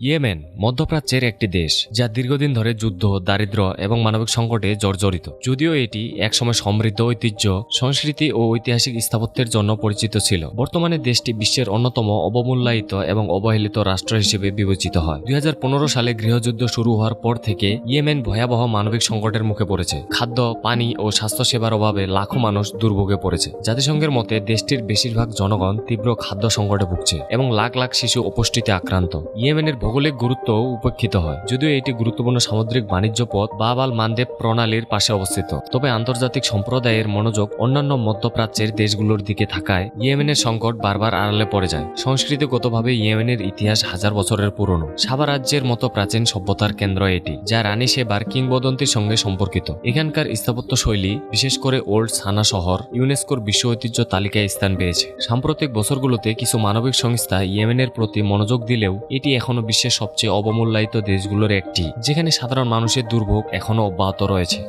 Yemen, মধ্যপ্রাচ্যের একটি দেশ, যা দীর্ঘদিন ধরে যুদ্ধ, দারিদ্র্য এবং মানবিক সংকটে জর্জরিত। যদিও এটি একসময় সমৃদ্ধ, ঐতিহ্য, সংস্কৃতি ও ঐতিহাসিক স্থাপত্যের জন্য পরিচিত ছিল। বর্তমানে দেশটি বিশ্বের অন্যতম অবমূল্যায়িত এবং অবহেলিত রাষ্ট্র হিসেবে বিবেচিত হয়। দুই হাজার পনেরো সালে গৃহযুদ্ধ শুরু হওয়ার পর থেকে ইয়েমেন ভয়াবহ মানবিক সংকটের মুখে পড়েছে। খাদ্য, পানি ও স্বাস্থ্যসেবার অভাবে লাখো মানুষ দুর্ভোগে পড়েছে। জাতিসংঘের মতে, দেশটির বেশিরভাগ জনগণ তীব্র খাদ্য সংকটে ভুগছে এবং লাখ লাখ শিশু অপুষ্টিতে আক্রান্ত। ইয়েমেনের ভৌগোলিক গুরুত্ব উপেক্ষিত হয়, যদিও এটি গুরুত্বপূর্ণ সামুদ্রিক বাণিজ্য পথ বাবাল মানদেব প্রণালীর পাশে অবস্থিত। তবে আন্তর্জাতিক সম্প্রদায়ের মনোযোগ অন্যান্য মধ্যপ্রাচ্যের দেশগুলোর দিকে থাকায় ইয়েমেনের সংকট বারবার আড়ালে পড়ে যায়। সংস্কৃতিগতভাবে ইয়েমেনের ইতিহাস হাজার বছরের পুরনো। সাবা রাজ্যের মতো প্রাচীন সভ্যতার কেন্দ্র এটি, যা রানী সেবার কিংবদন্তির সঙ্গে সম্পর্কিত। এখানকার স্থাপত্য শৈলী, বিশেষ করে ওল্ড সানা শহর, ইউনেস্কোর বিশ্ব ঐতিহ্য তালিকায় স্থান পেয়েছে। সাম্প্রতিক বছরগুলোতে কিছু মানবিক সংস্থা ইয়েমেনের প্রতি মনোযোগ দিলেও এটি এখনও বিশ্বের সবচেয়ে অবমূল্যায়িত দেশগুলোর একটি যেখানে সাধারণ মানুষের দুর্ভোগ এখনও অব্যাহত রয়েছে।